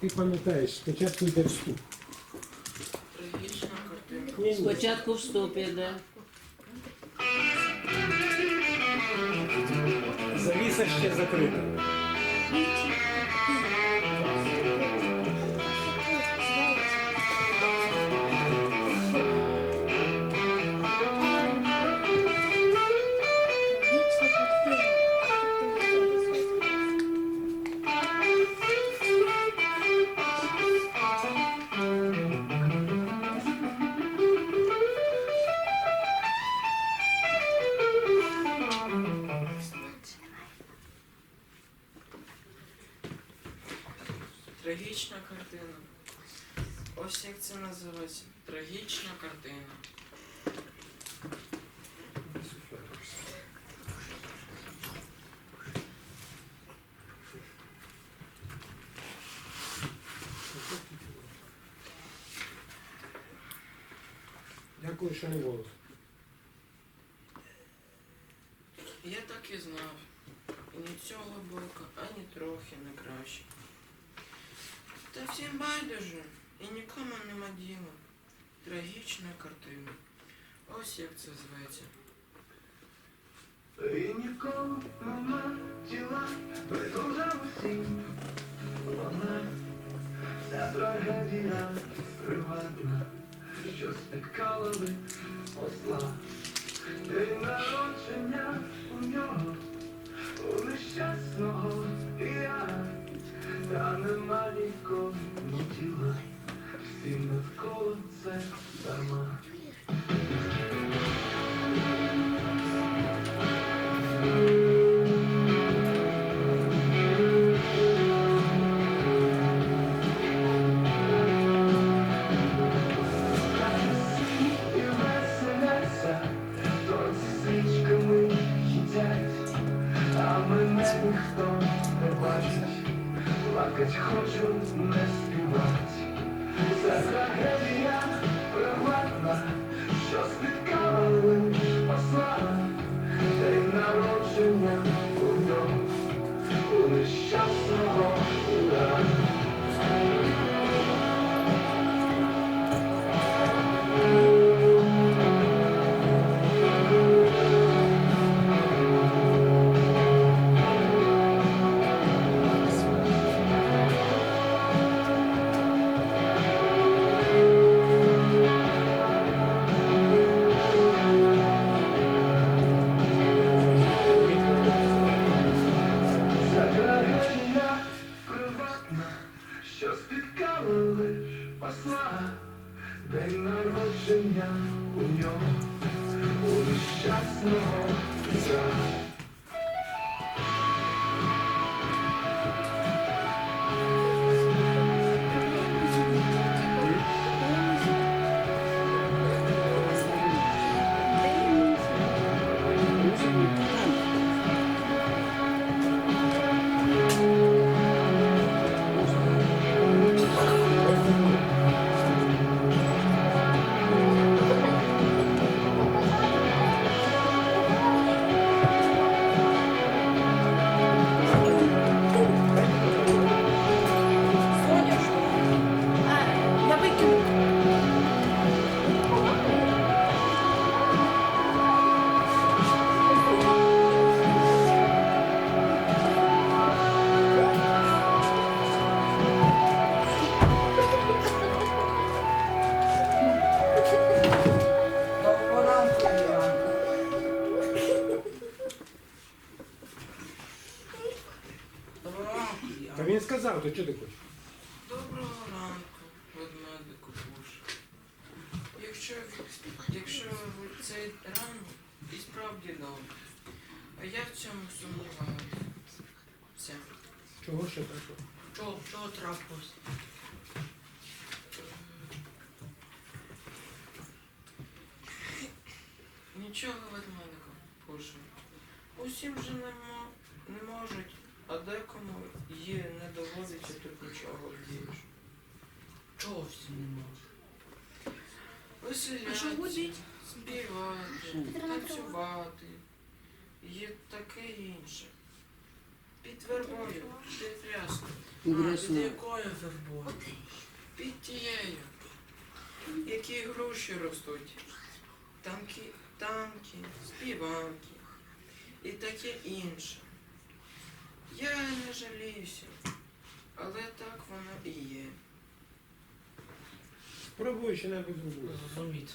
ти пам'ятаєш, спочатку йде вступ. Спочатку вступ іде. Завіса ще закрита. Трагічна картина. Ось як це називається. Трагічна картина. Дякую, що не голос. Я так і знав. І ні цього боку, ані трохи не краще. Та всім байдуже, і нікому нема діла. Трагічна картина. Ось як це зветься. І нікому нема тіла, байдужа усім. Вона ця трагедія приватна, що спіткала би осла. День народження у нього, у нещасного і я, та нема нікому тіла, всім навколо це дарма. Свічками їдять, а мене ніхто не бачить, плакать хочу, не співать. Це трагедія приватна, що спіткала посла, день народження у ньому, у нещасного нещасного Петра. Я то чого ти хочеш? Доброго ранку, ведмедику Пуш. Якщо, якщо цей ранок і справді добре, а я в цьому сумніваюся. Чого ще такого? Чого, чого трапилось? Нічого ведмедику Пушу. Усім же не, мо- не можуть, а декому є не доводиться тут нічого вдієш. Чого всі не можуть? А що будуть? співати, танцювати. Є таке інше. Під вербою, під рясно. А, під якою вербою? Під тією. Які груші ростуть. Танки, танки, співанки і таке інше. Я не жаліюся, але так воно і є. Спробуй що небудь зробити. Зрозуміти.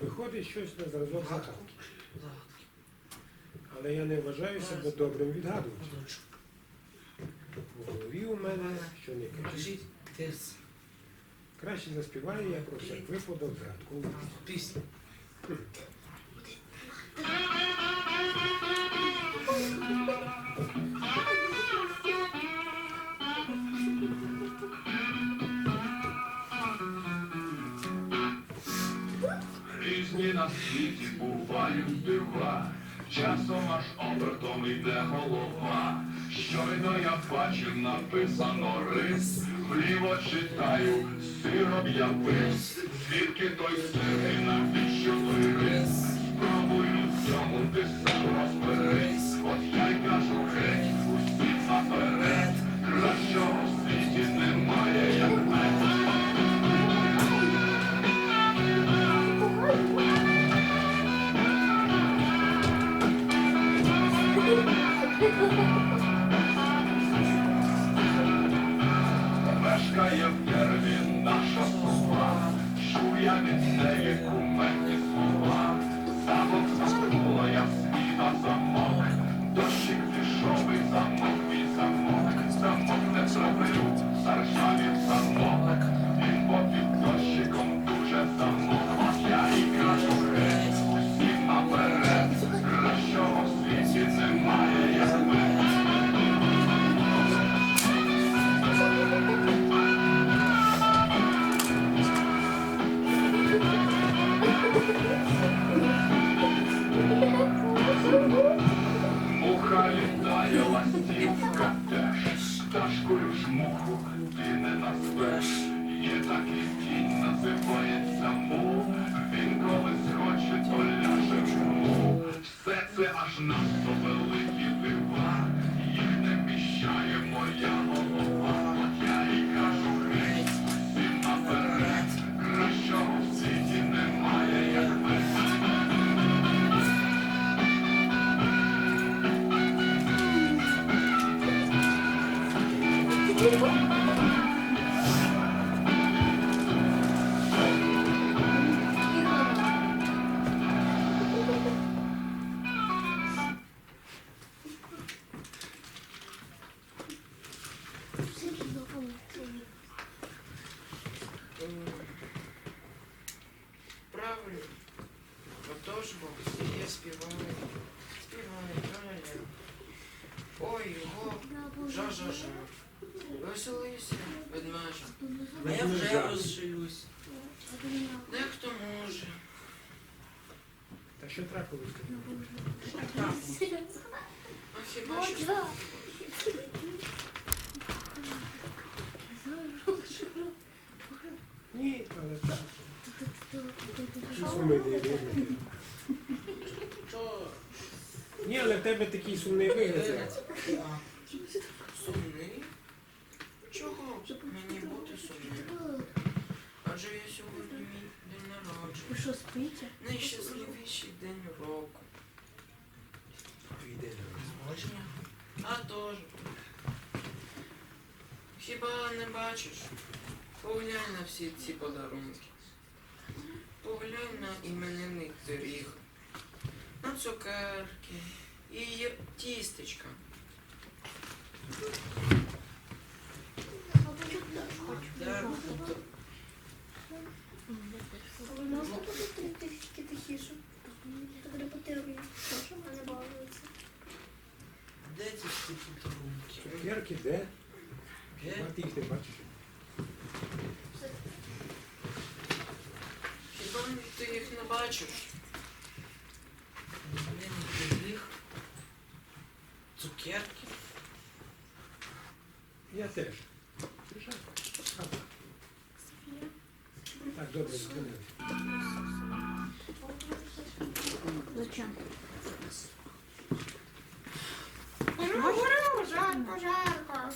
Виходить щось на зразок Гадку. загадки. Але я не вважаю себе добрим відгадувачем. В голові у мене що не кажіть. Кажіть, тис. Краще заспіваю я про всяк випадок загадкову пісню. Часом аж обертом йде голова. Щойно я бачив, написано рис, вліво читаю, сиром я пис. Звідки той сир і навіщо той рис? Спробую в цьому ти сам розберись. От я й кажу геть, усі наперед. Я від у мене слова. Муха літає, ластівка теж, пташкою ж муху ти не назвеш. Є такий кінь, називається му, він колись хоче, то ляже в. Все це аж надто великі Отож бо і я співаю. Співаю, правильно. Ой, його, жа-жа-жа. Веселися, ведмежа. А я вже розшилюсь. Дехто може. Та що трапилось? А хіба що Ні, але так. Що вигляд. то Ні, але в тебе такий сумний вигляд. вигляд сумний? Чого мені бути сумним? Адже я сьогодні мій день Ви народження. що, спите? Найщасливіший день року. Твій день Народження? А тож. Хіба не бачиш? Поглянь на всі ці подарунки. Поглянь на іменинний пиріг, на цукерки і тістечка. Ви можете бути трішки тихіше? То буде потерпі, мене балується. Де ці всі подарунки? Цукерки де? Де? А ти їх не. Хіба ти їх не бачиш? Цукерки. Я теж. Так, добре, зупинилися. Зачем? Пожар, пожар.